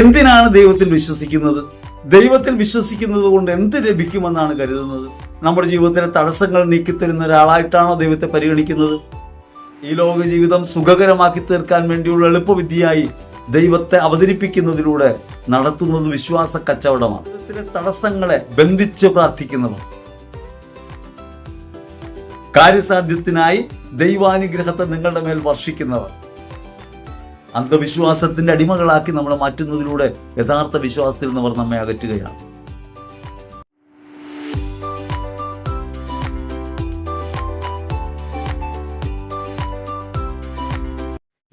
എന്തിനാണ് ദൈവത്തിൽ വിശ്വസിക്കുന്നത്? ദൈവത്തിൽ വിശ്വസിക്കുന്നത് കൊണ്ട് എന്ത് ലഭിക്കുമെന്നാണ് കരുതുന്നത്? നമ്മുടെ ജീവിതത്തിലെ തടസ്സങ്ങൾ നീക്കിത്തരുന്ന ഒരാളായിട്ടാണോ ദൈവത്തെ പരിഗണിക്കുന്നത്? ഈ ലോക ജീവിതം സുഖകരമാക്കി തീർക്കാൻ വേണ്ടിയുള്ള എളുപ്പവിദ്യയായി ദൈവത്തെ അവതരിപ്പിക്കുന്നതിലൂടെ നടത്തുന്നത് വിശ്വാസ കച്ചവടമാണ്. ജീവിതത്തിലെ തടസ്സങ്ങളെ ബന്ധിച്ച് പ്രാർത്ഥിക്കുന്നത് കാര്യസാധ്യത്തിനായി ദൈവാനുഗ്രഹത്തെ നിങ്ങളുടെ മേൽ വർഷിക്കുന്നവർ. അന്ധവിശ്വാസത്തിന്റെ അടിമകളാക്കി നമ്മളെ മാറ്റുന്നതിലൂടെ യഥാർത്ഥ വിശ്വാസത്തിൽ നിന്നവർ നമ്മെ അകറ്റുകയാണ്.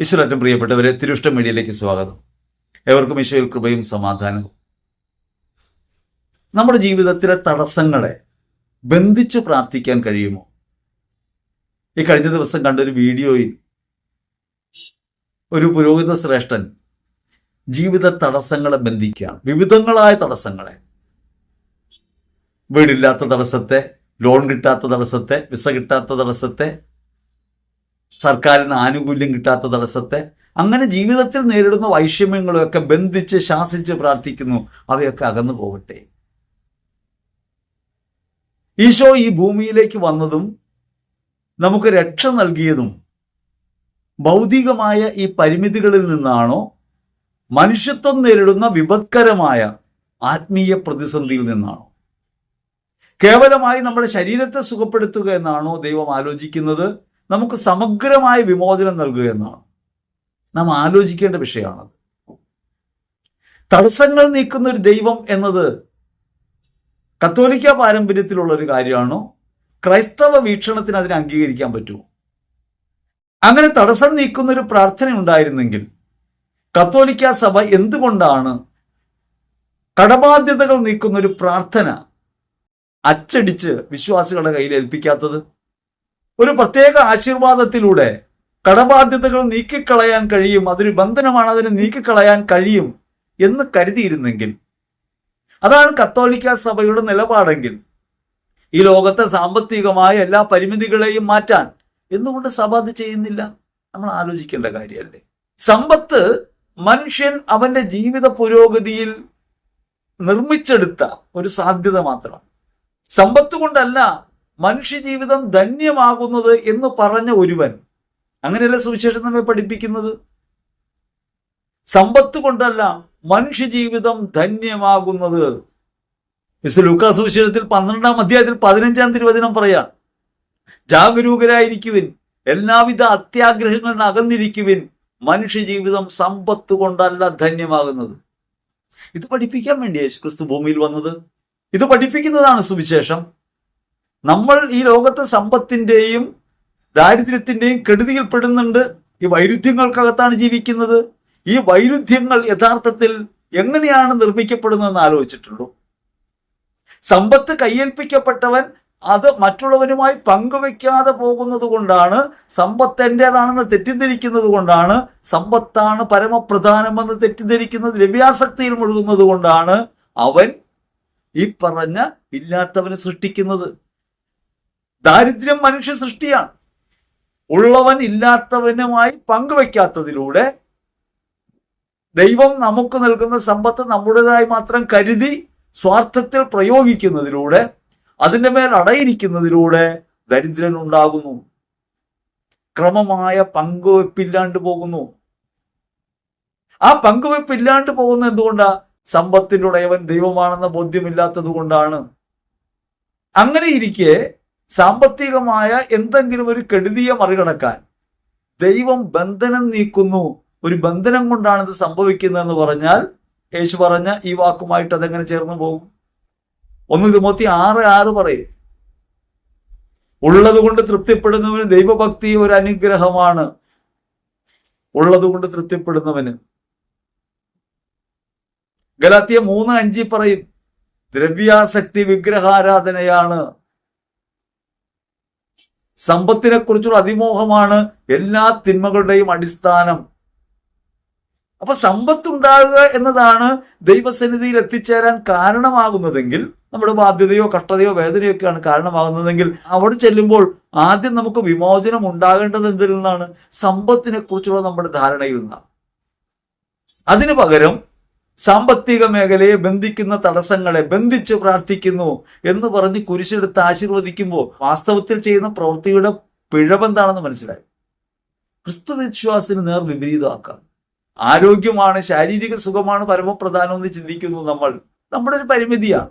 ഈശ്വരറ്റം പ്രിയപ്പെട്ടവരെ തിരുഷ്ട മീഡിയയിലേക്ക് സ്വാഗതം. എവർക്കും ഈശോയിൽ കൃപയും സമാധാനവും. നമ്മുടെ ജീവിതത്തിലെ തടസ്സങ്ങളെ ബന്ധിച്ച് പ്രാർത്ഥിക്കാൻ കഴിയുമോ? ഈ കഴിഞ്ഞ ദിവസം കണ്ടൊരു വീഡിയോയിൽ ഒരു പുരോഹിത ശ്രേഷ്ഠൻ ജീവിത തടസ്സങ്ങളെ ബന്ധിക്കുകയാണ്. വിവിധങ്ങളായ തടസ്സങ്ങളെ. വീടില്ലാത്ത തടസ്സത്തെ ലോൺ കിട്ടാത്ത തടസ്സത്തെ വിസ കിട്ടാത്ത തടസ്സത്തെ സർക്കാരിന് ആനുകൂല്യം കിട്ടാത്ത തടസ്സത്തെ അങ്ങനെ ജീവിതത്തിൽ നേരിടുന്ന വൈഷമ്യങ്ങളെയൊക്കെ ബന്ധിച്ച് ശാസിച്ച് പ്രാർത്ഥിക്കുന്നു. അവയൊക്കെ അകന്നു പോകട്ടെ. ഈശോ ഈ ഭൂമിയിലേക്ക് വന്നതും നമുക്ക് രക്ഷ നൽകിയതും ഭൗതികമായ ഈ പരിമിതികളിൽ നിന്നാണോ മനുഷ്യത്വം നേരിടുന്ന വിപത്കരമായ ആത്മീയ പ്രതിസന്ധിയിൽ നിന്നാണോ? കേവലമായി നമ്മുടെ ശരീരത്തെ സുഖപ്പെടുത്തുക എന്നാണോ ദൈവം ആലോചിക്കുന്നത്? നമുക്ക് സമഗ്രമായ വിമോചനം നൽകുക എന്നാണ്? നാം ആലോചിക്കേണ്ട വിഷയമാണത്. തടസ്സങ്ങൾ നീക്കുന്ന ഒരു ദൈവം എന്നത് കത്തോലിക്ക പാരമ്പര്യത്തിലുള്ള ഒരു കാര്യമാണോ? ക്രൈസ്തവ വീക്ഷണത്തിന് അതിനെ അംഗീകരിക്കാൻ പറ്റുമോ? അങ്ങനെ തടസ്സം നീക്കുന്ന ഒരു പ്രാർത്ഥന ഉണ്ടായിരുന്നെങ്കിൽ കത്തോലിക്ക സഭ എന്തുകൊണ്ടാണ് കടബാധ്യതകൾ നീക്കുന്ന ഒരു പ്രാർത്ഥന അച്ചടിച്ച് വിശ്വാസികളുടെ കയ്യിൽ ഏൽപ്പിക്കാത്തത്? ഒരു പ്രത്യേക ആശീർവാദത്തിലൂടെ കടബാധ്യതകൾ നീക്കിക്കളയാൻ കഴിയും അതൊരു ബന്ധനമാണ് അതിനെ നീക്കിക്കളയാൻ കഴിയും എന്ന് കരുതിയിരുന്നെങ്കിൽ അതാണ് കത്തോലിക്ക സഭയുടെ നിലപാടെങ്കിൽ ഈ ലോകത്തെ സാമ്പത്തികമായ എല്ലാ പരിമിതികളെയും മാറ്റാൻ എന്തുകൊണ്ട് സഭ അത് ചെയ്യുന്നില്ല? നമ്മൾ ആലോചിക്കേണ്ട കാര്യമല്ലേ? സമ്പത്ത് മനുഷ്യൻ അവന്റെ ജീവിത പുരോഗതിയിൽ നിർമ്മിച്ചെടുത്ത ഒരു സാധ്യത മാത്രമാണ്. സമ്പത്ത് കൊണ്ടല്ല മനുഷ്യ ജീവിതം ധന്യമാകുന്നത് എന്ന് പറഞ്ഞ ഒരുവൻ. അങ്ങനെയല്ല സുവിശേഷം നമ്മെ പഠിപ്പിക്കുന്നത്? സമ്പത്ത് കൊണ്ടല്ല മനുഷ്യ ജീവിതം ധന്യമാകുന്നത്. മിസ് ലൂക്കാ സുവിശേഷത്തിൽ പന്ത്രണ്ടാം അധ്യായത്തിൽ പതിനഞ്ചാം തിരുവചനം പറയാം. ജാഗരൂകരായിരിക്കുവിൻ. എല്ലാവിധ അത്യാഗ്രഹങ്ങളിൽ അകന്നിരിക്കുവിൻ. മനുഷ്യജീവിതം സമ്പത്ത് കൊണ്ടല്ല ധന്യമാകുന്നത്. ഇത് പഠിപ്പിക്കാൻ വേണ്ടി യേശുക്രിസ്തു ഭൂമിയിൽ വന്നത്. ഇത് പഠിപ്പിക്കുന്നതാണ് സുവിശേഷം. നമ്മൾ ഈ ലോകത്തെ സമ്പത്തിന്റെയും ദാരിദ്ര്യത്തിന്റെയും കെടുതിയിൽപ്പെടുന്നുണ്ട് ഈ വൈരുദ്ധ്യങ്ങൾക്കകത്താണ് ജീവിക്കുന്നത്. ഈ വൈരുദ്ധ്യങ്ങൾ യഥാർത്ഥത്തിൽ എങ്ങനെയാണ് നിർമ്മിക്കപ്പെടുന്നതെന്ന് ആലോചിച്ചിട്ടുള്ളൂ സമ്പത്ത് കയ്യേൽപ്പിക്കപ്പെട്ടവൻ അത് മറ്റുള്ളവരുമായി പങ്കുവെക്കാതെ പോകുന്നത് കൊണ്ടാണ് സമ്പത്ത് എന്റെതാണെന്ന് തെറ്റിദ്ധരിക്കുന്നത് കൊണ്ടാണ് സമ്പത്താണ് പരമപ്രധാനമെന്ന് തെറ്റിദ്ധരിക്കുന്നത് ലഭ്യാസക്തിയിൽ മുഴുകുന്നത് കൊണ്ടാണ് അവൻ ഈ പറഞ്ഞ ഇല്ലാത്തവനെ സൃഷ്ടിക്കുന്നത്. ദാരിദ്ര്യം മനുഷ്യ സൃഷ്ടിയാണ്. ഉള്ളവൻ ഇല്ലാത്തവനുമായി പങ്കുവെക്കാത്തതിലൂടെ ദൈവം നമുക്ക് നൽകുന്ന സമ്പത്ത് നമ്മുടേതായി മാത്രം കരുതി സ്വാർത്ഥത്തിൽ പ്രയോഗിക്കുന്നതിലൂടെ അതിന്റെ മേൽ അടയിരിക്കുന്നതിലൂടെ ദരിദ്രൻ ഉണ്ടാകുന്നു. ക്രമമായ പങ്കുവെപ്പില്ലാണ്ട് പോകുന്നു. ആ പങ്കുവെപ്പില്ലാണ്ട് പോകുന്ന എന്തുകൊണ്ടാ? സമ്പത്തിന്റെ ഉടയവൻ ദൈവമാണെന്ന ബോധ്യമില്ലാത്തത് കൊണ്ടാണ്. അങ്ങനെ ഇരിക്കെ സാമ്പത്തികമായ എന്തെങ്കിലും ഒരു കെടുതിയെ മറികടക്കാൻ ദൈവം ബന്ധനം നീക്കുന്നു. ഒരു ബന്ധനം കൊണ്ടാണ് ഇത് സംഭവിക്കുന്നതെന്ന് പറഞ്ഞാൽ യേശു പറഞ്ഞ ഈ വാക്കുമായിട്ട് അതെങ്ങനെ ചേർന്ന് പോകും? ഒന്ന് തിമോത്തി ആറ് ആറ് പറയും. ഉള്ളതുകൊണ്ട് തൃപ്തിപ്പെടുന്നവന് ദൈവഭക്തി ഒരു അനുഗ്രഹമാണ്. ഉള്ളതുകൊണ്ട് തൃപ്തിപ്പെടുന്നവന്. ഗലാത്തിയ മൂന്ന് അഞ്ചി പറയും ദ്രവ്യാസക്തി വിഗ്രഹാരാധനയാണ്. സമ്പത്തിനെ കുറിച്ചുള്ള അതിമോഹമാണ് എല്ലാ തിന്മകളുടെയും അടിസ്ഥാനം. അപ്പൊ സമ്പത്ത് ഉണ്ടാകുക എന്നതാണ് ദൈവസന്നിധിയിൽ എത്തിച്ചേരാൻ കാരണമാകുന്നതെങ്കിൽ നമ്മുടെ ബാധ്യതയോ കഷ്ടതയോ വേദനയോ ഒക്കെയാണ് കാരണമാകുന്നതെങ്കിൽ അവിടെ ചെല്ലുമ്പോൾ ആദ്യം നമുക്ക് വിമോചനം ഉണ്ടാകേണ്ടത് എന്തിൽ നിന്നാണ്? സമ്പത്തിനെ കുറിച്ചുള്ള നമ്മുടെ ധാരണയിൽ നിന്നാണ്. അതിനു പകരം സാമ്പത്തിക മേഖലയെ ബന്ധിക്കുന്ന തടസ്സങ്ങളെ ബന്ധിച്ച് പ്രാർത്ഥിക്കുന്നു എന്ന് പറഞ്ഞ് കുരിശെടുത്ത് ആശീർവദിക്കുമ്പോൾ വാസ്തവത്തിൽ ചെയ്യുന്ന പ്രവൃത്തിയുടെ പിഴവെന്താണെന്ന് മനസ്സിലായി. ക്രിസ്തു വിശ്വാസത്തിന് നേർ വിപരീതമാക്കാം. ആരോഗ്യമാണ് ശാരീരിക സുഖമാണ് പരമപ്രധാനം എന്ന് ചിന്തിക്കുന്നു നമ്മൾ. നമ്മുടെ ഒരു പരിമിതിയാണ്.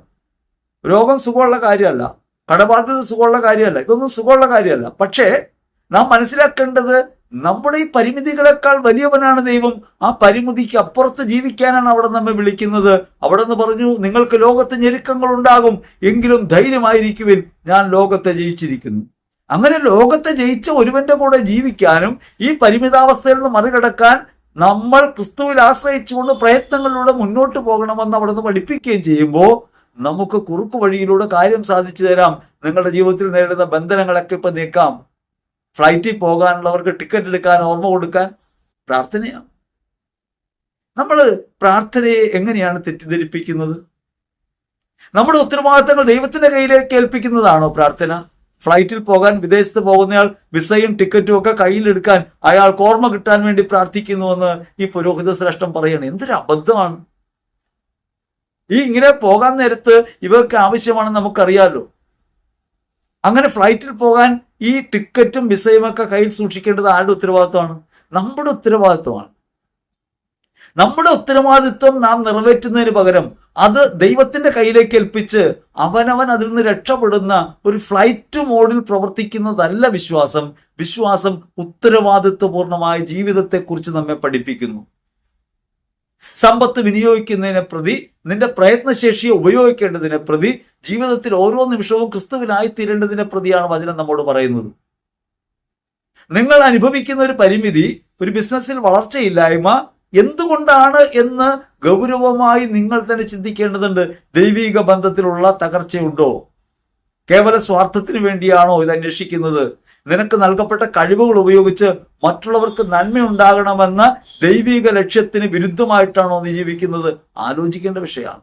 രോഗം സുഖമുള്ള കാര്യമല്ല. കടബാധ്യത സുഖമുള്ള കാര്യമല്ല. ഇതൊന്നും സുഖമുള്ള കാര്യമല്ല. പക്ഷേ നാം മനസ്സിലാക്കേണ്ടത് നമ്മുടെ ഈ പരിമിതികളെക്കാൾ വലിയവനാണ് ദൈവം. ആ പരിമിതിക്ക് അപ്പുറത്ത് ജീവിക്കാനാണ് അവിടെ നമ്മെ വിളിക്കുന്നത്. അവിടെ നിന്ന് പറഞ്ഞു നിങ്ങൾക്ക് ലോകത്ത് ഞെരുക്കങ്ങൾ ഉണ്ടാകും. എങ്കിലും ധൈര്യമായിരിക്കുവിൻ. ഞാൻ ലോകത്തെ ജയിച്ചിരിക്കുന്നു. അങ്ങനെ ലോകത്തെ ജയിച്ച ഒരുവന്റെ കൂടെ ജീവിക്കാനും ഈ പരിമിതാവസ്ഥയിൽ നിന്ന് മറികടക്കാൻ നമ്മൾ ക്രിസ്തുവിൽ ആശ്രയിച്ചുകൊണ്ട് പ്രയത്നങ്ങളിലൂടെ മുന്നോട്ട് പോകണമെന്ന് അവിടെ നിന്ന് പഠിപ്പിക്കുകയും ചെയ്യുമ്പോൾ നമുക്ക് കുറുക്കു വഴിയിലൂടെ കാര്യം സാധിച്ചു തരാം. നിങ്ങളുടെ ജീവിതത്തിൽ നേരിടുന്ന ബന്ധനങ്ങളൊക്കെ ഇപ്പൊ നീക്കാം. ഫ്ലൈറ്റിൽ പോകാനുള്ളവർക്ക് ടിക്കറ്റ് എടുക്കാൻ ഓർമ്മ കൊടുക്കാൻ പ്രാർത്ഥനയാണ്. നമ്മൾ പ്രാർത്ഥനയെ എങ്ങനെയാണ് തെറ്റിദ്ധരിപ്പിക്കുന്നത്? നമ്മുടെ ഉത്തരവാദിത്തങ്ങൾ ദൈവത്തിന്റെ കയ്യിലേക്ക് ഏൽപ്പിക്കുന്നതാണോ പ്രാർത്ഥന? ഫ്ലൈറ്റിൽ പോകാൻ വിദേശത്ത് പോകുന്നയാൾ വിസയും ടിക്കറ്റും ഒക്കെ കയ്യിലെടുക്കാൻ അയാൾ ഓർമ്മ കിട്ടാൻ വേണ്ടി പ്രാർത്ഥിക്കുന്നുവെന്ന് ഈ പുരോഹിത ശ്രേഷ്ഠം പറയണം. എന്തൊരു അബദ്ധമാണ്. ഈ ഇങ്ങനെ പോകാൻ നേരത്ത് ഇവർക്ക് ആവശ്യമാണെന്ന് നമുക്കറിയാലോ. അങ്ങനെ ഫ്ലൈറ്റിൽ പോകാൻ ഈ ടിക്കറ്റും വിസയും ഒക്കെ കയ്യിൽ സൂക്ഷിക്കേണ്ടത് ആരുടെ ഉത്തരവാദിത്വമാണ്? നമ്മുടെ ഉത്തരവാദിത്വമാണ്. നമ്മുടെ ഉത്തരവാദിത്വം നാം നിറവേറ്റുന്നതിന് പകരം അത് ദൈവത്തിന്റെ കയ്യിലേക്ക് ഏൽപ്പിച്ച് അവനവൻ അതിൽ നിന്ന് രക്ഷപ്പെടുന്ന ഒരു ഫ്ലൈറ്റ് മോഡിൽ പ്രവർത്തിക്കുന്നതല്ല വിശ്വാസം. വിശ്വാസം ഉത്തരവാദിത്വപൂർണമായ ജീവിതത്തെക്കുറിച്ച് നമ്മെ പഠിപ്പിക്കുന്നു. സമ്പത്ത് വിനിയോഗിക്കുന്നതിനെ പ്രതി നിന്റെ പ്രയത്നശേഷിയെ ഉപയോഗിക്കേണ്ടതിനെ പ്രതി ജീവിതത്തിൽ ഓരോ നിമിഷവും ക്രിസ്തുവിനായി തീരേണ്ടതിനെ പ്രതിയാണ് വചനം നമ്മോട് പറയുന്നത്. നിങ്ങൾ അനുഭവിക്കുന്ന ഒരു പരിമിതി ഒരു ബിസിനസ്സിൽ വളർച്ചയില്ലായ്മ എന്തുകൊണ്ടാണ് എന്ന് ഗൗരവമായി നിങ്ങൾ തന്നെ ചിന്തിക്കേണ്ടതുണ്ട്. ദൈവിക ബന്ധത്തിലുള്ള തകർച്ചയുണ്ടോ? കേവല സ്വാർത്ഥത്തിന് വേണ്ടിയാണോ ഇത് അന്വേഷിക്കുന്നത്? നിനക്ക് നൽകപ്പെട്ട കഴിവുകൾ ഉപയോഗിച്ച് മറ്റുള്ളവർക്ക് നന്മയുണ്ടാകണമെന്ന ദൈവിക ലക്ഷ്യത്തിന് വിരുദ്ധമായിട്ടാണോ നീ ജീവിക്കുന്നത്? ആലോചിക്കേണ്ട വിഷയമാണ്.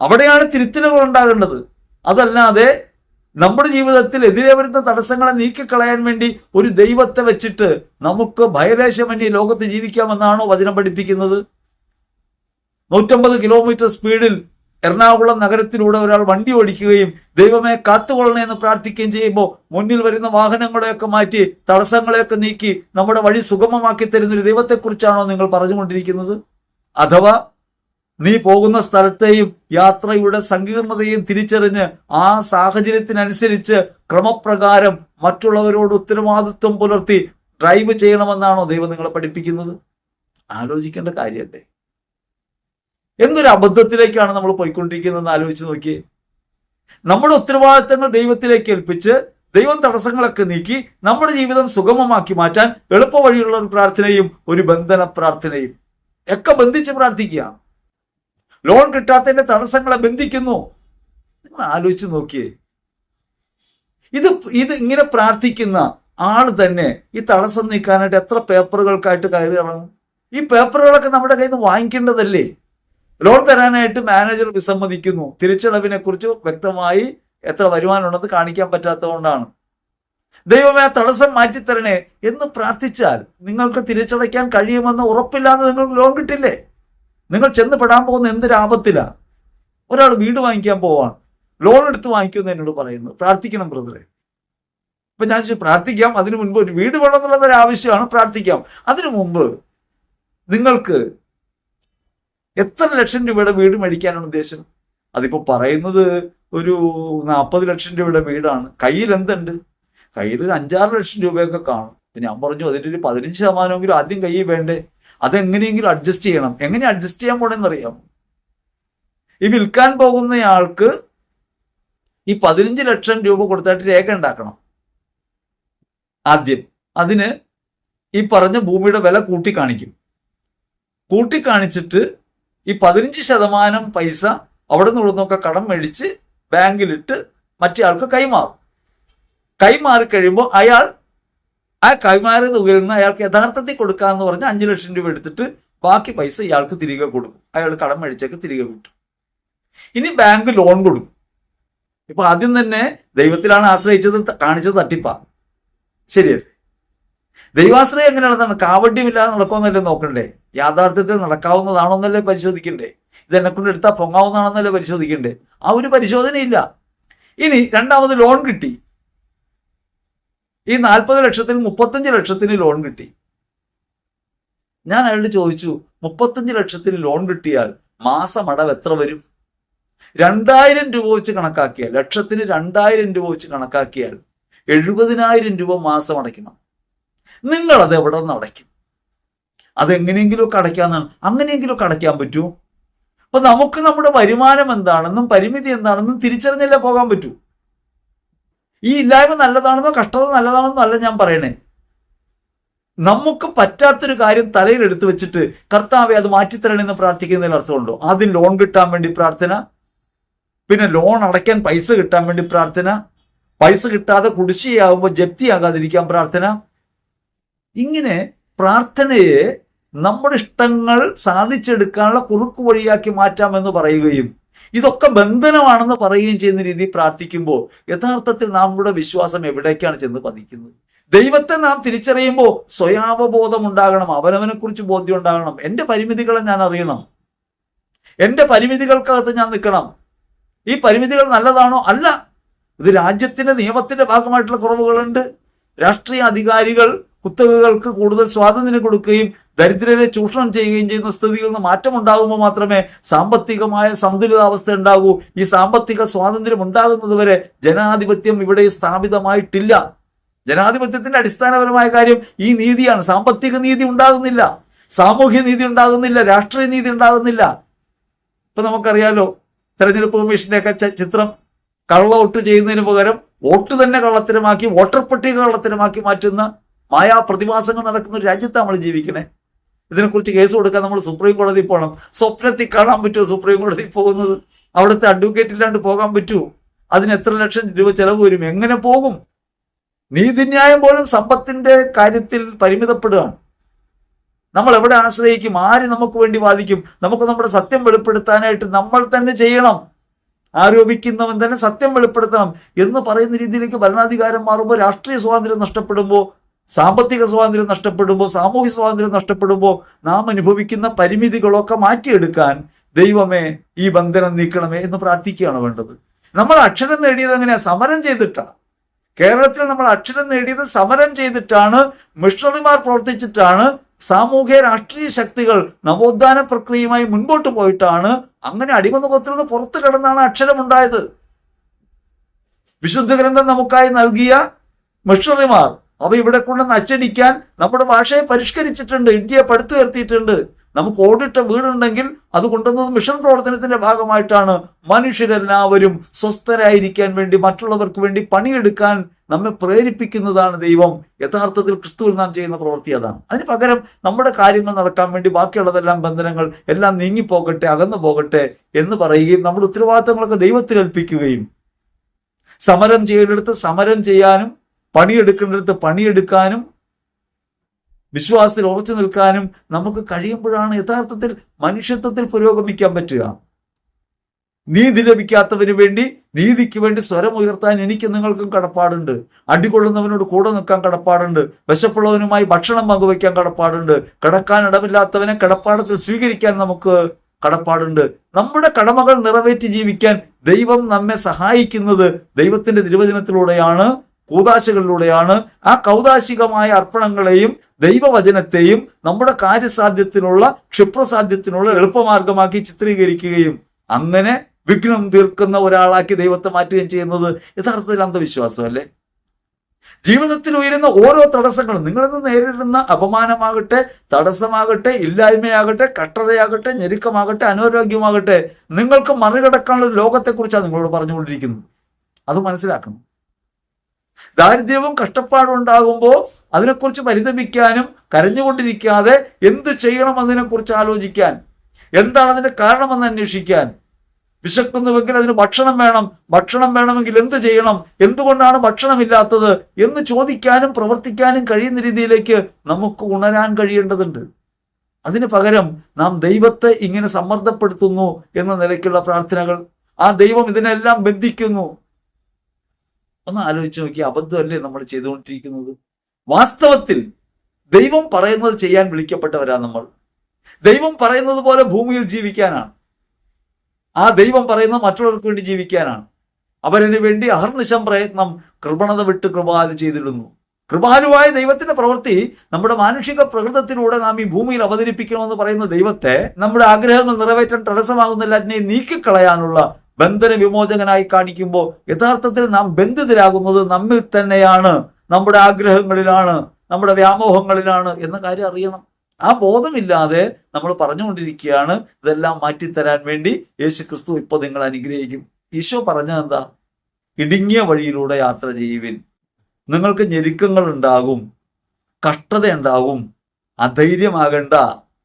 അവിടെയാണ് തിരുത്തലുകൾ ഉണ്ടാകേണ്ടത്. അതല്ലാതെ നമ്മുടെ ജീവിതത്തിൽ എതിരെ വരുന്ന തടസ്സങ്ങളെ നീക്കിക്കളയാൻ വേണ്ടി ഒരു ദൈവത്തെ വെച്ചിട്ട് നമുക്ക് ഭയലേശമന്യ ലോകത്ത് ജീവിക്കാമെന്നാണോ വചനം പഠിപ്പിക്കുന്നത്? നൂറ്റമ്പത് കിലോമീറ്റർ സ്പീഡിൽ എറണാകുളം നഗരത്തിലൂടെ ഒരാൾ വണ്ടി ഓടിക്കുകയും ദൈവമേ കാത്തുകൊള്ളണേ എന്ന് പ്രാർത്ഥിക്കുകയും ചെയ്യുമ്പോൾ മുന്നിൽ വരുന്ന വാഹനങ്ങളെയൊക്കെ മാറ്റി തടസ്സങ്ങളെയൊക്കെ നീക്കി നമ്മുടെ വഴി സുഗമമാക്കി തരുന്ന ഒരു ദൈവത്തെക്കുറിച്ചാണോ നിങ്ങൾ പറഞ്ഞുകൊണ്ടിരിക്കുന്നത്? അഥവാ നീ പോകുന്ന സ്ഥലത്തെയും യാത്രയുടെ സങ്കീർണതയും തിരിച്ചറിഞ്ഞ് ആ സാഹചര്യത്തിനനുസരിച്ച് ക്രമപ്രകാരം മറ്റുള്ളവരോട് ഉത്തരവാദിത്വം പുലർത്തി ഡ്രൈവ് ചെയ്യണമെന്നാണോ ദൈവം നിങ്ങളെ പഠിപ്പിക്കുന്നത്? ആലോചിക്കേണ്ട കാര്യമല്ലേ? എന്തൊരു അബദ്ധത്തിലേക്കാണ് നമ്മൾ പോയിക്കൊണ്ടിരിക്കുന്നതെന്ന് ആലോചിച്ച് നോക്കിയേ. നമ്മുടെ ഉത്തരവാദിത്തങ്ങൾ ദൈവത്തിലേക്ക് ഏൽപ്പിച്ച് ദൈവം തടസ്സങ്ങളൊക്കെ നീക്കി നമ്മുടെ ജീവിതം സുഗമമാക്കി മാറ്റാൻ എളുപ്പ വഴിയുള്ള ഒരു പ്രാർത്ഥനയും ഒരു ബന്ധന പ്രാർത്ഥനയും ഒക്കെ ബന്ധിച്ച് പ്രാർത്ഥിക്കുകയാണ്. ലോൺ കിട്ടാത്തതിന്റെ തടസ്സങ്ങളെ ബന്ധിക്കുന്നു. നിങ്ങൾ ആലോചിച്ച് നോക്കിയേ. ഇത് ഇത് ഇങ്ങനെ പ്രാർത്ഥിക്കുന്ന ആൾ തന്നെ ഈ തടസ്സം നീക്കാനായിട്ട് എത്ര പേപ്പറുകൾക്കായിട്ട് കയറി ഇറങ്ങും? ഈ പേപ്പറുകളൊക്കെ നമ്മുടെ കയ്യിൽ നിന്ന് വാങ്ങിക്കേണ്ടതല്ലേ? ലോൺ തരാനായിട്ട് മാനേജർ വിസമ്മതിക്കുന്നു. തിരിച്ചടവിനെ കുറിച്ച് വ്യക്തമായി എത്ര വരുമാനമുണ്ടെന്ന് കാണിക്കാൻ പറ്റാത്തതുകൊണ്ടാണ്. ദൈവമേ ആ തടസ്സം മാറ്റിത്തരണേ എന്ന് പ്രാർത്ഥിച്ചാൽ നിങ്ങൾക്ക് തിരിച്ചടയ്ക്കാൻ കഴിയുമെന്ന് ഉറപ്പില്ലാതെ നിങ്ങൾക്ക് ലോൺ കിട്ടില്ലേ? നിങ്ങൾ ചെന്ന് പെടാൻ പോകുന്ന എന്തൊരു ആപത്തിലാ? ഒരാൾ വീട് വാങ്ങിക്കാൻ പോവാണ്. ലോൺ എടുത്ത് വാങ്ങിക്കുമെന്ന് എന്നോട് പറയുന്നു. പ്രാർത്ഥിക്കണം ബ്രദറെ. ഇപ്പൊ ഞാൻ പ്രാർത്ഥിക്കാം. അതിനു മുൻപ് ഒരു വീട് വേണം എന്നുള്ളത് ഒരു ആവശ്യമാണ്. പ്രാർത്ഥിക്കാം. അതിനു മുമ്പ് നിങ്ങൾക്ക് എത്ര ലക്ഷം രൂപയുടെ വീട് മേടിക്കാനാണ് ഉദ്ദേശം? അതിപ്പോ പറയുന്നത് ഒരു നാൽപ്പത് ലക്ഷം രൂപയുടെ വീടാണ്. കയ്യിൽ എന്തുണ്ട്? കയ്യിൽ ഒരു അഞ്ചാറ് ലക്ഷം രൂപയൊക്കെ കാണും. ഞാൻ പറഞ്ഞു അതിന്റെ ഒരു പതിനഞ്ച് ശതമാനമെങ്കിലും ആദ്യം കയ്യിൽ വേണ്ടേ? അതെങ്ങനെയെങ്കിലും അഡ്ജസ്റ്റ് ചെയ്യണം. എങ്ങനെ അഡ്ജസ്റ്റ് ചെയ്യാൻ പോണെന്നറിയാം ഈ വിൽക്കാൻ പോകുന്നയാൾക്ക് ഈ പതിനഞ്ച് ലക്ഷം രൂപ കൊടുത്തായിട്ട് രേഖ ഉണ്ടാക്കണം. ആദ്യം. അതിന് ഈ പറഞ്ഞ ഭൂമിയുടെ വില കൂട്ടിക്കാണിക്കും. കൂട്ടിക്കാണിച്ചിട്ട് കൂട്ടി കാണിച്ചിട്ട് ഈ പതിനഞ്ച് ശതമാനം പൈസ അവിടെ നിന്ന് നിന്നൊക്കെ കടം മേടിച്ച് ബാങ്കിലിട്ട് മറ്റേ ആൾക്ക് കൈമാറും. കൈമാറി കഴിയുമ്പോൾ അയാൾ ആ കൈമാറി തുകയിൽ നിന്ന് അയാൾക്ക് യഥാർത്ഥത്തിൽ കൊടുക്കാന്ന് പറഞ്ഞ് അഞ്ച് ലക്ഷം രൂപ എടുത്തിട്ട് ബാക്കി പൈസ ഇയാൾക്ക് തിരികെ കൊടുക്കും. അയാൾ കടം മേടിച്ചേക്ക് തിരികെ കിട്ടും ഇനി ബാങ്ക് ലോൺ കൊടുക്കും. ഇപ്പൊ ആദ്യം തന്നെ ദൈവത്തിലാണ് ആശ്രയിച്ചത് കാണിച്ചത് തട്ടിപ്പാ. ശരിയല്ലേ? ദൈവാശ്രയം എങ്ങനെ നടന്നാണ് കാവഡ്യമില്ലാതെ നടക്കുമെന്നല്ലേ നോക്കണ്ടേ? യാഥാർത്ഥ്യത്തിൽ നടക്കാവുന്നതാണോന്നല്ലേ പരിശോധിക്കണ്ടേ? ഇത് എന്നെ കൊണ്ട് എടുത്താൽ പൊങ്ങാവുന്നതാണെന്നല്ലേ പരിശോധിക്കണ്ടേ? ആ ഒരു പരിശോധനയില്ല. ഇനി രണ്ടാമത് ലോൺ കിട്ടി. ഈ നാൽപ്പത് ലക്ഷത്തിൽ മുപ്പത്തഞ്ച് ലക്ഷത്തിന് ലോൺ കിട്ടി. ഞാൻ അയാളോട് ചോദിച്ചു മുപ്പത്തഞ്ച് ലക്ഷത്തിന് ലോൺ കിട്ടിയാൽ മാസം അടവ് എത്ര വരും? രണ്ടായിരം രൂപ വെച്ച് കണക്കാക്കിയാൽ ലക്ഷത്തിന് രണ്ടായിരം രൂപ വെച്ച് കണക്കാക്കിയാൽ എഴുപതിനായിരം രൂപ മാസം അടയ്ക്കണം. നിങ്ങൾ അത് എവിടെ നിന്ന് അടയ്ക്കും? അതെങ്ങനെയെങ്കിലുമൊക്കെ അടയ്ക്കാന്നാണ് അങ്ങനെയെങ്കിലുമൊക്കെ അടയ്ക്കാൻ പറ്റുമോ അപ്പൊ നമുക്ക് നമ്മുടെ വരുമാനം എന്താണെന്നും പരിമിതി എന്താണെന്നും തിരിച്ചറിഞ്ഞല്ലേ പോകാൻ പറ്റൂ. ഈ ഇല്ലായ്മ നല്ലതാണെന്നോ കഷ്ടത നല്ലതാണെന്നോ അല്ല ഞാൻ പറയണേ. നമുക്ക് പറ്റാത്തൊരു കാര്യം തലയിൽ എടുത്തു വെച്ചിട്ട് കർത്താവെ അത് മാറ്റിത്തരണമെന്ന് പ്രാർത്ഥിക്കുന്നതിൽ അർത്ഥമുണ്ടോ? ആദ്യം ലോൺ കിട്ടാൻ വേണ്ടി പ്രാർത്ഥന പിന്നെ ലോൺ അടയ്ക്കാൻ പൈസ കിട്ടാൻ വേണ്ടി പ്രാർത്ഥന പൈസ കിട്ടാതെ കുടിശ്ശിയാകുമ്പോൾ ജപ്തിയാകാതിരിക്കാൻ പ്രാർത്ഥന. ഇങ്ങനെ പ്രാർത്ഥനയെ നമ്മുടെ ഇഷ്ടങ്ങൾ സാധിച്ചെടുക്കാനുള്ള കുറുക്കു വഴിയാക്കി മാറ്റാമെന്ന് പറയുകയും ഇതൊക്കെ ബന്ധനമാണെന്ന് പറയുകയും ചെയ്യുന്ന രീതി പ്രാർത്ഥിക്കുമ്പോൾ യഥാർത്ഥത്തിൽ നമ്മുടെ വിശ്വാസം എവിടേക്കാണ് ചെന്ന് പതിക്കുന്നത്? ദൈവത്തെ നാം തിരിച്ചറിയുമ്പോൾ സ്വയാവബോധം ഉണ്ടാകണം അവനവനെ കുറിച്ച് ബോധ്യം ഉണ്ടാകണം എന്റെ പരിമിതികളെ ഞാൻ അറിയണം. എന്റെ പരിമിതികൾക്കകത്ത് ഞാൻ നിൽക്കണം. ഈ പരിമിതികൾ നല്ലതാണോ? അല്ല. ഇത് രാജ്യത്തിന്റെ നിയമത്തിന്റെ ഭാഗമായിട്ടുള്ള കുറവുകളുണ്ട്. രാഷ്ട്രീയ അധികാരികൾ കുത്തകകൾക്ക് കൂടുതൽ സ്വാതന്ത്ര്യം കൊടുക്കുകയും ദരിദ്രരെ ചൂഷണം ചെയ്യുകയും ചെയ്യുന്ന സ്ഥിതിയിൽ നിന്ന് മാറ്റം ഉണ്ടാകുമ്പോൾ മാത്രമേ സാമ്പത്തികമായ സന്തുലിതാവസ്ഥ ഉണ്ടാകൂ. ഈ സാമ്പത്തിക സ്വാതന്ത്ര്യം ഉണ്ടാകുന്നതുവരെ ജനാധിപത്യം ഇവിടെ സ്ഥാപിതമായിട്ടില്ല. ജനാധിപത്യത്തിന്റെ അടിസ്ഥാനപരമായ കാര്യം ഈ നീതിയാണ്. സാമ്പത്തിക നീതി ഉണ്ടാകുന്നില്ല. സാമൂഹ്യ നീതി ഉണ്ടാകുന്നില്ല. രാഷ്ട്രീയ നീതി ഉണ്ടാകുന്നില്ല. ഇപ്പൊ നമുക്കറിയാലോ തെരഞ്ഞെടുപ്പ് കമ്മീഷന്റെ ഒക്കെ ചിത്രം കള്ള വോട്ട് ചെയ്യുന്നതിന് പകരം വോട്ട് തന്നെ കള്ളത്തരമാക്കി വോട്ടർ പട്ടിക കള്ളത്തരമാക്കി മാറ്റുന്ന മായാ പ്രതിഭാസങ്ങൾ നടക്കുന്ന ഒരു രാജ്യത്ത് നമ്മൾ ജീവിക്കണേ. ഇതിനെക്കുറിച്ച് കേസ് കൊടുക്കാൻ നമ്മൾ സുപ്രീം കോടതി പോകണം. സ്വപ്നത്തിൽ കാണാൻ പറ്റുമോ സുപ്രീം കോടതി പോകുന്നത്? അവിടുത്തെ അഡ്വക്കേറ്റ് ഇല്ലാണ്ട് പോകാൻ പറ്റുമോ? അതിന് എത്ര ലക്ഷം രൂപ ചെലവ് വരും? എങ്ങനെ പോകും? നീതിന്യായം പോലും സമ്പത്തിന്റെ കാര്യത്തിൽ പരിമിതപ്പെടുകയാണ്. നമ്മൾ എവിടെ ആശ്രയിക്കും? ആര് നമുക്ക് വേണ്ടി വാദിക്കും? നമുക്ക് നമ്മുടെ സത്യം വെളിപ്പെടുത്താനായിട്ട് നമ്മൾ തന്നെ ചെയ്യണം. ആരോപിക്കുന്നവൻ തന്നെ സത്യം വെളിപ്പെടുത്തണം എന്ന് പറയുന്ന രീതിയിലേക്ക് ഭരണാധികാരം മാറുമ്പോൾ രാഷ്ട്രീയ സ്വാതന്ത്ര്യം നഷ്ടപ്പെടുമ്പോൾ സാമ്പത്തിക സ്വാതന്ത്ര്യം നഷ്ടപ്പെടുമ്പോൾ സാമൂഹ്യ സ്വാതന്ത്ര്യം നഷ്ടപ്പെടുമ്പോൾ നാം അനുഭവിക്കുന്ന പരിമിതികളൊക്കെ മാറ്റിയെടുക്കാൻ ദൈവമേ ഈ ബന്ധനം നീക്കണമേ എന്ന് പ്രാർത്ഥിക്കുകയാണ് വേണ്ടത്. നമ്മൾ അക്ഷരം നേടിയത് എങ്ങനെയാ? സമരം ചെയ്തിട്ടാ. കേരളത്തിൽ നമ്മൾ അക്ഷരം നേടിയത് സമരം ചെയ്തിട്ടാണ് മിഷണറിമാർ പ്രവർത്തിച്ചിട്ടാണ് സാമൂഹ്യ രാഷ്ട്രീയ ശക്തികൾ നവോത്ഥാന പ്രക്രിയയുമായി മുൻപോട്ട് പോയിട്ടാണ് അങ്ങനെ അടിമനുഭവത്തിൽ നിന്ന് പുറത്തു കിടന്നാണ് അക്ഷരമുണ്ടായത് വിശുദ്ധ ഗ്രന്ഥം നമുക്കായി നൽകിയ മിഷണറിമാർ അവ ഇവിടെ കൊണ്ടുവന്ന് അച്ചടിക്കാൻ നമ്മുടെ ഭാഷയെ പരിഷ്കരിച്ചിട്ടുണ്ട് ഇന്ത്യയെ പടുത്തുയർത്തിയിട്ടുണ്ട് നമുക്ക് ഓടിട്ട വീടുണ്ടെങ്കിൽ അത് കൊണ്ടുവന്നത് മിഷൻ പ്രവർത്തനത്തിന്റെ ഭാഗമായിട്ടാണ്. മനുഷ്യരെല്ലാവരും സ്വസ്ഥരായിരിക്കാൻ വേണ്ടി മറ്റുള്ളവർക്ക് വേണ്ടി പണിയെടുക്കാൻ നമ്മെ പ്രേരിപ്പിക്കുന്നതാണ് ദൈവം. യഥാർത്ഥത്തിൽ ക്രിസ്തുവിൽ നാം ചെയ്യുന്ന പ്രവൃത്തി അതാണ്. അതിന് പകരം നമ്മുടെ കാര്യങ്ങൾ നടക്കാൻ വേണ്ടി ബാക്കിയുള്ളതെല്ലാം ബന്ധനങ്ങൾ എല്ലാം നീങ്ങിപ്പോകട്ടെ അകന്നു പോകട്ടെ എന്ന് പറയുകയും നമ്മുടെ ഉത്തരവാദിത്തങ്ങളൊക്കെ ദൈവത്തിൽ ഏൽപ്പിക്കുകയും. സമരം ചെയ്യലെടുത്ത് സമരം ചെയ്യാനും പണിയെടുക്കേണ്ടടുത്ത് പണിയെടുക്കാനും വിശ്വാസത്തിൽ ഉറച്ചു നിൽക്കാനും നമുക്ക് കഴിയുമ്പോഴാണ് യഥാർത്ഥത്തിൽ മനുഷ്യത്വത്തിൽ പുരോഗമിക്കാൻ പറ്റുക. നീതി ലഭിക്കാത്തവന് വേണ്ടി നീതിക്ക് വേണ്ടി സ്വരം ഉയർത്താൻ എനിക്ക് നിങ്ങൾക്കും കടപ്പാടുണ്ട്. അടികൊള്ളുന്നവനോട് കൂടെ നിൽക്കാൻ കടപ്പാടുണ്ട്. വിശപ്പുള്ളവനുമായി ഭക്ഷണം പങ്കുവയ്ക്കാൻ കടപ്പാടുണ്ട്. കിടക്കാൻ ഇടമില്ലാത്തവനെ കിടപ്പാടത്തിൽ സ്വീകരിക്കാൻ നമുക്ക് കടപ്പാടുണ്ട്. നമ്മുടെ കടമകൾ നിറവേറ്റി ജീവിക്കാൻ ദൈവം നമ്മെ സഹായിക്കുന്നത് ദൈവത്തിന്റെ തിരുവചനത്തിലൂടെയാണ്. കൂതാശകളിലൂടെയാണ് ആ കൗതാശികമായ അർപ്പണങ്ങളെയും ദൈവവചനത്തെയും നമ്മുടെ കാര്യസാധ്യത്തിനുള്ള ക്ഷിപ്രസാധ്യത്തിനുള്ള എളുപ്പമാർഗമാക്കി ചിത്രീകരിക്കുകയും അങ്ങനെ വിഘ്നം തീർക്കുന്ന ഒരാളാക്കി ദൈവത്തെ മാറ്റുകയും ചെയ്യുന്നത് യഥാർത്ഥത്തിൽ അന്ധവിശ്വാസമല്ലേ? ജീവിതത്തിൽ ഉയരുന്ന ഓരോ തടസ്സങ്ങളും നിങ്ങളിന്ന് നേരിടുന്ന അപമാനമാകട്ടെ തടസ്സമാകട്ടെ ഇല്ലായ്മയാകട്ടെ കട്ടതയാകട്ടെ ഞെരുക്കമാകട്ടെ അനാരോഗ്യമാകട്ടെ നിങ്ങൾക്ക് മറികടക്കാനുള്ള ലോകത്തെക്കുറിച്ചാണ് നിങ്ങളോട് പറഞ്ഞുകൊണ്ടിരിക്കുന്നത്. അത് മനസ്സിലാക്കണം. ദാരിദ്ര്യവും കഷ്ടപ്പാടും ഉണ്ടാകുമ്പോൾ അതിനെക്കുറിച്ച് പരിതപിക്കാനും കരഞ്ഞുകൊണ്ടിരിക്കാതെ എന്ത് ചെയ്യണം അതിനെക്കുറിച്ച് ആലോചിക്കാൻ എന്താണ് അതിന്റെ കാരണമെന്ന് അന്വേഷിക്കാൻ വിശക്കുന്നുവെങ്കിൽ അതിന് ഭക്ഷണം വേണം ഭക്ഷണം വേണമെങ്കിൽ എന്ത് ചെയ്യണം എന്തുകൊണ്ടാണ് ഭക്ഷണമില്ലാത്തത് എന്ന് ചോദിക്കാനും പ്രവർത്തിക്കാനും കഴിയുന്ന രീതിയിലേക്ക് നമുക്ക് ഉണരാൻ കഴിയേണ്ടതുണ്ട്. അതിന് പകരം നാം ദൈവത്തെ ഇങ്ങനെ സമ്മർദ്ദപ്പെടുത്തുന്നു എന്ന നിലയ്ക്കുള്ള പ്രാർത്ഥനകൾ ആ ദൈവം ഇതിനെല്ലാം ബന്ധിക്കുന്നു ഒന്ന് ആലോചിച്ച് നോക്കി അബദ്ധമല്ലേ നമ്മൾ ചെയ്തുകൊണ്ടിരിക്കുന്നത്? വാസ്തവത്തിൽ ദൈവം പറയുന്നത് ചെയ്യാൻ വിളിക്കപ്പെട്ടവരാണ് നമ്മൾ. ദൈവം പറയുന്നത് പോലെ ഭൂമിയിൽ ജീവിക്കാനാണ്. ആ ദൈവം പറയുന്നത് മറ്റുള്ളവർക്ക് വേണ്ടി ജീവിക്കാനാണ്. അവരതിനു വേണ്ടി അഹർനിശം പ്രയത്നം കൃപണത വിട്ട് കൃപാലു ചെയ്തിടുന്നു. കൃപാലുവായ ദൈവത്തിന്റെ പ്രവൃത്തി നമ്മുടെ മാനുഷിക പ്രകൃതത്തിലൂടെ നാം ഈ ഭൂമിയിൽ അവതരിപ്പിക്കണമെന്ന് പറയുന്ന ദൈവത്തെ നമ്മുടെ ആഗ്രഹങ്ങൾ നിറവേറ്റാൻ തടസ്സമാകുന്ന എല്ലാറ്റിനെയും നീക്കിക്കളയാനുള്ള ബന്ധന വിമോചകനായി കാണിക്കുമ്പോൾ യഥാർത്ഥത്തിൽ നാം ബന്ധിതരാകുന്നത് നമ്മിൽ തന്നെയാണ്. നമ്മുടെ ആഗ്രഹങ്ങളിലാണ് നമ്മുടെ വ്യാമോഹങ്ങളിലാണ് എന്ന കാര്യം അറിയണം. ആ ബോധമില്ലാതെ നമ്മൾ പറഞ്ഞുകൊണ്ടിരിക്കുകയാണ്. ഇതെല്ലാം മാറ്റിത്തരാൻ വേണ്ടി യേശു ക്രിസ്തു ഇപ്പൊ നിങ്ങൾ അനുഗ്രഹിക്കും. ഈശോ പറഞ്ഞത് എന്താ? ഇടുങ്ങിയ വഴിയിലൂടെ യാത്ര ചെയ്യുവിൻ. നിങ്ങൾക്ക് ഞെരുക്കങ്ങൾ ഉണ്ടാകും കഷ്ടത ഉണ്ടാകും അധൈര്യമാകണ്ട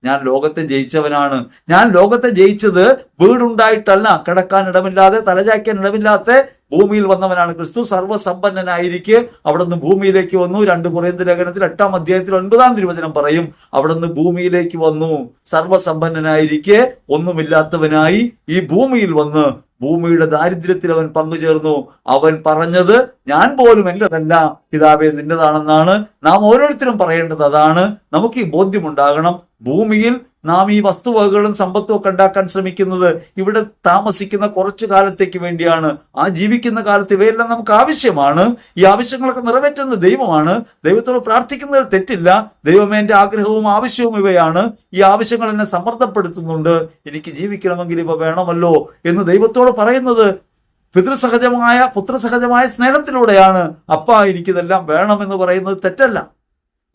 ഞാൻ ലോകത്തെ ജയിച്ചവനാണ്. ഞാൻ ലോകത്തെ ജയിച്ചത് വീടുണ്ടായിട്ടല്ല. കിടക്കാൻ ഇടമില്ലാതെ തലചായ്ക്കാൻ ഇടമില്ലാത്ത ഭൂമിയിൽ വന്നവനാണ് ക്രിസ്തു. സർവസമ്പന്നനായിരിക്കെ അവിടുന്ന് ഭൂമിയിലേക്ക് വന്നു. രണ്ട് കുറേന്ത് ലേഖനത്തിൽ എട്ടാം അധ്യായത്തിൽ ഒൻപതാം തിരുവചനം പറയും അവിടുന്ന് ഭൂമിയിലേക്ക് വന്നു. സർവസമ്പന്നനായിരിക്കെ ഒന്നുമില്ലാത്തവനായി ഈ ഭൂമിയിൽ വന്ന് ഭൂമിയുടെ ദാരിദ്ര്യത്തിൽ അവൻ പങ്കുചേർന്നു അവൻ പറഞ്ഞത് ഞാൻ പോലും എന്റെതല്ല. പിതാവേ നിന്റേതാണെന്നാണ്. നാം ഓരോരുത്തരും പറയേണ്ടത് അതാണ്. നമുക്ക് ഈ ബോധ്യമുണ്ടാകണം ഭൂമിയിൽ നാം ഈ വസ്തുവകകളും സമ്പത്തും ഒക്കെ ഉണ്ടാക്കാൻ ശ്രമിക്കുന്നത് ഇവിടെ താമസിക്കുന്ന കുറച്ചു കാലത്തേക്ക് വേണ്ടിയാണ്. ആ ജീവിക്കുന്ന കാലത്ത് ഇവയെല്ലാം നമുക്ക് ആവശ്യമാണ്. ഈ ആവശ്യങ്ങളൊക്കെ നിറവേറ്റുന്ന ദൈവമാണ്. ദൈവത്തോട് പ്രാർത്ഥിക്കുന്നതിൽ തെറ്റില്ല. ദൈവമേ എന്റെ ആഗ്രഹവും ആവശ്യവും ഇവയാണ്. ഈ ആവശ്യങ്ങൾ എന്നെ സമ്മർദ്ദപ്പെടുത്തുന്നുണ്ട്. എനിക്ക് ജീവിക്കണമെങ്കിൽ ഇവ വേണമല്ലോ എന്ന് ദൈവത്തോട് പറയുന്നത് പിതൃസഹജമായ പുത്രസഹജമായ സ്നേഹത്തിലൂടെയാണ്. അപ്പ എനിക്കിതെല്ലാം വേണമെന്ന് പറയുന്നത് തെറ്റല്ല.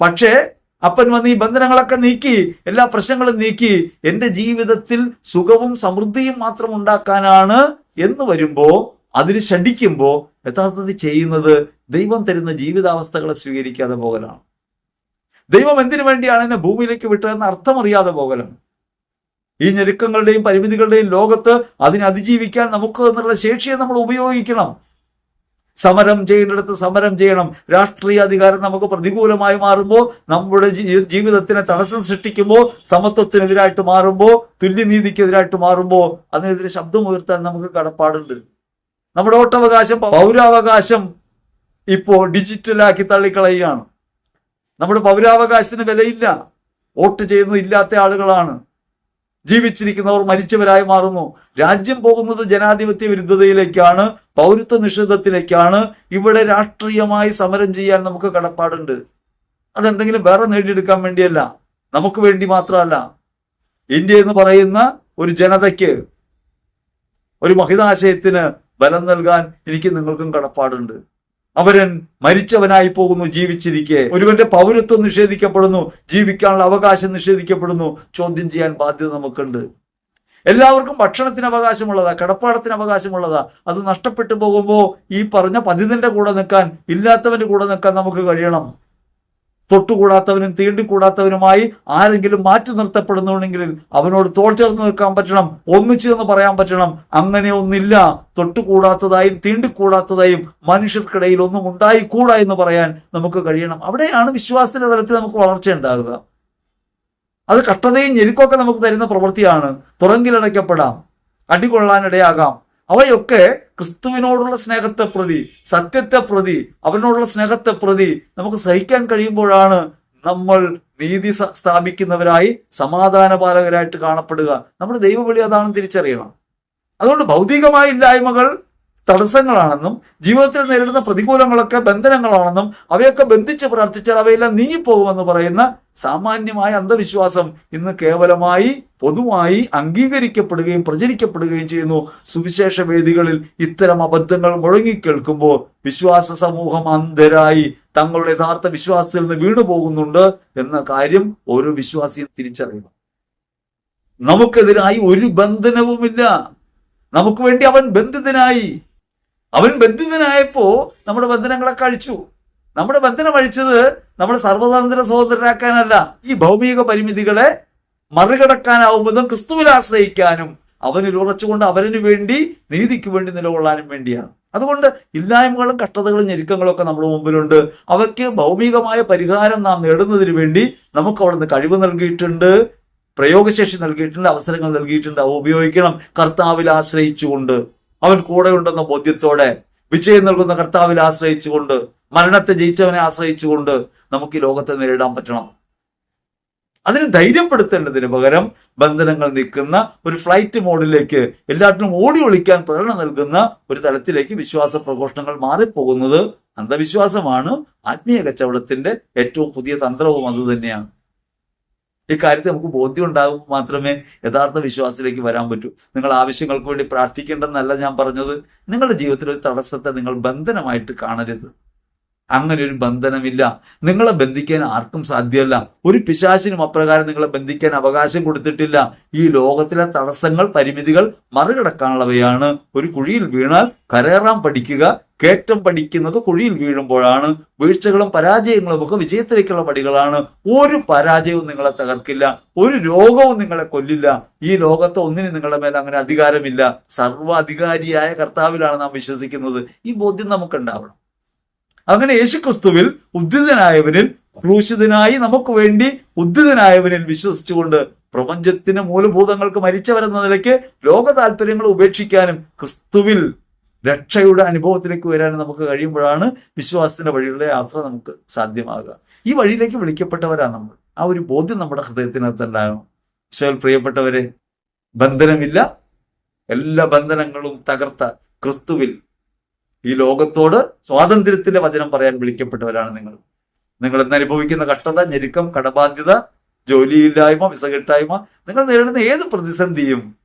പക്ഷേ അപ്പൻ വന്ന് ഈ ബന്ധനങ്ങളൊക്കെ നീക്കി എല്ലാ പ്രശ്നങ്ങളും നീക്കി എന്റെ ജീവിതത്തിൽ സുഖവും സമൃദ്ധിയും മാത്രം ഉണ്ടാക്കാനാണ് എന്ന് വരുമ്പോ അതിന് ഷടിക്കുമ്പോ യഥാർത്ഥത്തിൽ ചെയ്യുന്നത് ദൈവം തരുന്ന ജീവിതാവസ്ഥകളെ സ്വീകരിക്കാതെ പോകലാണ്. ദൈവം എന്തിനു വേണ്ടിയാണ് എന്നെ ഭൂമിയിലേക്ക് വിട്ടതെന്ന് അർത്ഥമറിയാതെ പോകലാണ്. ഈ ഞെരുക്കങ്ങളുടെയും പരിമിതികളുടെയും ലോകത്ത് അതിനെ അതിജീവിക്കാൻ നമുക്ക് എന്നുള്ള ശേഷിയെ നമ്മൾ ഉപയോഗിക്കണം. സമരം ചെയ്യേണ്ടിടത്ത് സമരം ചെയ്യണം. രാഷ്ട്രീയ അധികാരം നമുക്ക് പ്രതികൂലമായി മാറുമ്പോൾ നമ്മുടെ ജീവിതത്തിന് തടസ്സം സൃഷ്ടിക്കുമ്പോൾ സമത്വത്തിനെതിരായിട്ട് മാറുമ്പോൾ തുല്യനീതിക്കെതിരായിട്ട് മാറുമ്പോൾ അതിനെതിരെ ശബ്ദം ഉയർത്താൻ നമുക്ക് കടപ്പാടുണ്ട്. നമ്മുടെ വോട്ടവകാശം പൗരാവകാശം ഇപ്പോൾ ഡിജിറ്റലാക്കി തള്ളിക്കളയുകയാണ്. നമ്മുടെ പൗരാവകാശത്തിന് വിലയില്ല. വോട്ട് ചെയ്യുന്നത് ഇല്ലാത്ത ആളുകളാണ്. ജീവിച്ചിരിക്കുന്നവർ മരിച്ചവരായി മാറുന്നു. രാജ്യം പോകുന്നത് ജനാധിപത്യ വിരുദ്ധതയിലേക്കാണ് പൗരത്വ നിഷേധത്തിലേക്കാണ്. ഇവിടെ രാഷ്ട്രീയമായി സമരം ചെയ്യാൻ നമുക്ക് കടപ്പാടുണ്ട്. അതെന്തെങ്കിലും വേറെ നേടിയെടുക്കാൻ വേണ്ടിയല്ല. നമുക്ക് വേണ്ടി മാത്രമല്ല. ഇന്ത്യ എന്ന് പറയുന്ന ഒരു ജനതയ്ക്ക് ഒരു മഹിതാശയത്തിന് ബലം നൽകാൻ എനിക്ക് നിങ്ങൾക്കും കടപ്പാടുണ്ട്. അവരൻ മരിച്ചവനായി പോകുന്നു ജീവിച്ചിരിക്കെ. ഒരുവന്റെ പൗരത്വം നിഷേധിക്കപ്പെടുന്നു ജീവിക്കാനുള്ള അവകാശം നിഷേധിക്കപ്പെടുന്നു. ചോദ്യം ചെയ്യാൻ ബാധ്യത നമുക്കുണ്ട്. എല്ലാവർക്കും ഭക്ഷണത്തിന് അവകാശമുള്ളതാ കിടപ്പാടത്തിന് അവകാശമുള്ളതാ. അത് നഷ്ടപ്പെട്ടു പോകുമ്പോൾ ഈ പറഞ്ഞ പതിതന്റെ കൂടെ നിൽക്കാൻ ഇല്ലാത്തവന്റെ കൂടെ നിൽക്കാൻ നമുക്ക് കഴിയണം. തൊട്ടുകൂടാത്തവനും തീണ്ടിക്കൂടാത്തവനുമായി ആരെങ്കിലും മാറ്റി നിർത്തപ്പെടുന്നുണ്ടെങ്കിൽ അവനോട് തോൾ ചേർന്ന് നിൽക്കാൻ പറ്റണം ഒന്നിച്ചു എന്ന് പറയാൻ പറ്റണം. അങ്ങനെ ഒന്നില്ല. തൊട്ടുകൂടാത്തതായും തീണ്ടിക്കൂടാത്തതായും മനുഷ്യർക്കിടയിൽ ഒന്നും ഉണ്ടായിക്കൂടാ എന്ന് പറയാൻ നമുക്ക് കഴിയണം. അവിടെയാണ് വിശ്വാസത്തിന്റെ തലത്തിൽ നമുക്ക് വളർച്ച ഉണ്ടാകുക. അത് കഷ്ടതയും ഞെരുക്കൊക്കെ നമുക്ക് തരുന്ന പ്രവൃത്തിയാണ്. തുറങ്കിലടയ്ക്കപ്പെടാം. അടികൊള്ളാനിടയാകാം. അവയൊക്കെ ക്രിസ്തുവിനോടുള്ള സ്നേഹത്തെ പ്രതി സത്യത്തെ പ്രതി അവനോടുള്ള സ്നേഹത്തെ പ്രതി നമുക്ക് സഹിക്കാൻ കഴിയുമ്പോഴാണ് നമ്മൾ നീതി സ്ഥാപിക്കുന്നവരായി സമാധാനപാലകരായിട്ട് കാണപ്പെടുക. നമ്മുടെ ദൈവവിളി അതാണെന്ന് തിരിച്ചറിയണം. അതുകൊണ്ട് ഭൗതികമായ ഇല്ലായ്മകൾ തടസ്സങ്ങളാണെന്നും ജീവിതത്തിൽ നേരിടുന്ന പ്രതികൂലങ്ങളൊക്കെ ബന്ധനങ്ങളാണെന്നും അവയൊക്കെ ബന്ധിച്ച് പ്രാർത്ഥിച്ചാൽ അവയെല്ലാം നീങ്ങിപ്പോകുമെന്ന് പറയുന്ന സാമാന്യമായ അന്ധവിശ്വാസം ഇന്ന് കേവലമായി പൊതുവായി അംഗീകരിക്കപ്പെടുകയും പ്രചരിക്കപ്പെടുകയും ചെയ്യുന്നു. സുവിശേഷ വേദികളിൽ ഇത്തരം അബദ്ധങ്ങൾ മുഴങ്ങിക്കേൾക്കുമ്പോൾ വിശ്വാസ സമൂഹം അന്ധരായി തങ്ങളുടെ യഥാർത്ഥ വിശ്വാസത്തിൽ നിന്ന് വീണുപോകുന്നുണ്ട് എന്ന കാര്യം ഓരോ വിശ്വാസിയും തിരിച്ചറിയണം. നമുക്കെതിരായി ഒരു ബന്ധനവുമില്ല. നമുക്ക് വേണ്ടി അവൻ ബന്ധിതനായി. അവൻ ബന്ധിതനായപ്പോ നമ്മുടെ ബന്ധനങ്ങളെ കഴിച്ചു. നമ്മുടെ ബന്ധനം അഴിച്ചത് നമ്മുടെ സർവതന്ത്ര സഹോദരനാക്കാനല്ല ഈ ഭൗമിക പരിമിതികളെ മറികടക്കാനാവും വിധം ക്രിസ്തുവിൽ ആശ്രയിക്കാനും അവനിൽ ഉറച്ചുകൊണ്ട് അവരനു വേണ്ടി നീതിക്ക് വേണ്ടി നിലകൊള്ളാനും വേണ്ടിയാണ്. അതുകൊണ്ട് ഇല്ലായ്മകളും കഷ്ടതകളും ഞെരുക്കങ്ങളും ഒക്കെ നമ്മുടെ മുമ്പിലുണ്ട്. അവയ്ക്ക് ഭൗമികമായ പരിഹാരം നാം നേടുന്നതിന് വേണ്ടി നമുക്ക് അവിടുന്ന് കഴിവ് നൽകിയിട്ടുണ്ട് പ്രയോഗശേഷി നൽകിയിട്ടുണ്ട് അവസരങ്ങൾ നൽകിയിട്ടുണ്ട്. അവ ഉപയോഗിക്കണം. കർത്താവിൽ ആശ്രയിച്ചുകൊണ്ട് അവൻ കൂടെയുണ്ടെന്ന ബോധ്യത്തോടെ വിജയം നൽകുന്ന കർത്താവിൽ ആശ്രയിച്ചുകൊണ്ട് മരണത്തെ ജയിച്ചവനെ ആശ്രയിച്ചുകൊണ്ട് നമുക്ക് ഈ ലോകത്തെ നേരിടാൻ പറ്റണം. അതിന് ധൈര്യപ്പെടുത്തേണ്ടതിന് പകരം ബന്ധനങ്ങൾ നിൽക്കുന്ന ഒരു ഫ്ലൈറ്റ് മോഡിലേക്ക് എല്ലാറ്റിനും ഓടി ഒളിക്കാൻ പ്രേരണ നൽകുന്ന ഒരു തലത്തിലേക്ക് വിശ്വാസ പ്രഘോഷണങ്ങൾ മാറിപ്പോകുന്നത് അന്ധവിശ്വാസമാണ്. ആത്മീയ കച്ചവടത്തിന്റെ ഏറ്റവും പുതിയ തന്ത്രവും അത് തന്നെയാണ്. ഇക്കാര്യത്തിൽ നമുക്ക് ബോധ്യം ഉണ്ടാകും മാത്രമേ യഥാർത്ഥ വിശ്വാസത്തിലേക്ക് വരാൻ പറ്റൂ. നിങ്ങൾ ആവശ്യങ്ങൾക്ക് വേണ്ടി പ്രാർത്ഥിക്കേണ്ടെന്നല്ല ഞാൻ പറഞ്ഞത്. നിങ്ങളുടെ ജീവിതത്തിൽ ഒരു തടസ്സത്തെ നിങ്ങൾ ബന്ധനമായിട്ട് കാണരുത്. അങ്ങനെ ഒരു ബന്ധനമില്ല. നിങ്ങളെ ബന്ധിക്കാൻ ആർക്കും സാധ്യമല്ല. ഒരു പിശാശിനും അപ്രകാരം നിങ്ങളെ ബന്ധിക്കാൻ അവകാശം കൊടുത്തിട്ടില്ല. ഈ ലോകത്തിലെ തടസ്സങ്ങൾ പരിമിതികൾ മറികടക്കാനുള്ളവയാണ്. ഒരു കുഴിയിൽ വീണാൽ കരേറാൻ പഠിക്കുക കേറ്റം പഠിക്കുന്നത് കുഴിയിൽ വീഴുമ്പോഴാണ്. വീഴ്ചകളും പരാജയങ്ങളും ഒക്കെ വിജയത്തിലേക്കുള്ള പടികളാണ്. ഒരു പരാജയവും നിങ്ങളെ തകർക്കില്ല. ഒരു രോഗവും നിങ്ങളെ കൊല്ലില്ല. ഈ ലോകത്ത് ഒന്നിനും നിങ്ങളുടെ മേലെ അങ്ങനെ അധികാരമില്ല. സർവ അധികാരിയായ കർത്താവിലാണ് നാം വിശ്വസിക്കുന്നത്. ഈ ബോധ്യം നമുക്കുണ്ടാവണം. അങ്ങനെ യേശുക്രിസ്തുവിൽ ഉദ്ധിതനായവനിൽ ക്രൂശിതനായി നമുക്ക് വേണ്ടി ഉദ്ധിതനായവനിൽ വിശ്വസിച്ചുകൊണ്ട് പ്രപഞ്ചത്തിന് മൂലഭൂതങ്ങൾക്ക് മരിച്ചവരെന്ന നിലയ്ക്ക് ലോക താല്പര്യങ്ങൾ ഉപേക്ഷിക്കാനും ക്രിസ്തുവിൽ രക്ഷയുടെ അനുഭവത്തിലേക്ക് വരാനും നമുക്ക് കഴിയുമ്പോഴാണ് വിശ്വാസത്തിന്റെ വഴിയുള്ള യാത്ര നമുക്ക് സാധ്യമാകുക. ഈ വഴിയിലേക്ക് വിളിക്കപ്പെട്ടവരാണ് നമ്മൾ. ആ ഒരു ബോധ്യം നമ്മുടെ ഹൃദയത്തിനകത്ത് ഉണ്ടാകണം ഈശോയിൽ പ്രിയപ്പെട്ടവരെ ബന്ധനമില്ല. എല്ലാ ബന്ധനങ്ങളും തകർത്ത ക്രിസ്തുവിൽ ഈ ലോകത്തോട് സ്വാതന്ത്ര്യത്തിന്റെ വചനം പറയാൻ വിളിക്കപ്പെട്ടവരാണ് നിങ്ങൾ. നിങ്ങൾ ഇന്ന് അനുഭവിക്കുന്ന കഷ്ടത ഞെരുക്കം കടബാധ്യത ജോലിയില്ലായ്മ വിസ കിട്ടായ്മ നിങ്ങൾ നേരിടുന്ന ഏത് പ്രതിസന്ധിയും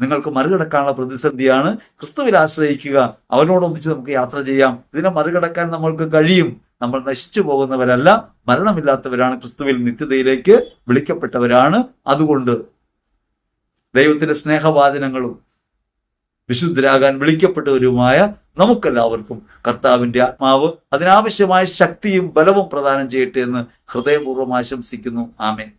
നിങ്ങൾക്ക് മറികടക്കാനുള്ള പ്രതിസന്ധിയാണ് ക്രിസ്തുവിൽ ആശ്രയിക്കുക. അവനോടൊന്നിച്ച് നമുക്ക് യാത്ര ചെയ്യാം. ഇതിനെ മറികടക്കാൻ നമ്മൾക്ക് കഴിയും. നമ്മൾ നശിച്ചു പോകുന്നവരല്ല മരണമില്ലാത്തവരാണ്. ക്രിസ്തുവിൽ നിത്യതയിലേക്ക് വിളിക്കപ്പെട്ടവരാണ്. അതുകൊണ്ട് ദൈവത്തിന്റെ സ്നേഹവാചനങ്ങളും വിശുദ്ധരാകാൻ വിളിക്കപ്പെട്ടവരുമായ നമുക്കെല്ലാവർക്കും കർത്താവിന്റെ ആത്മാവ് അതിനാവശ്യമായ ശക്തിയും ബലവും പ്രദാനം ചെയ്യട്ടെ എന്ന് ഹൃദയപൂർവം ആശംസിക്കുന്നു. ആമേൻ.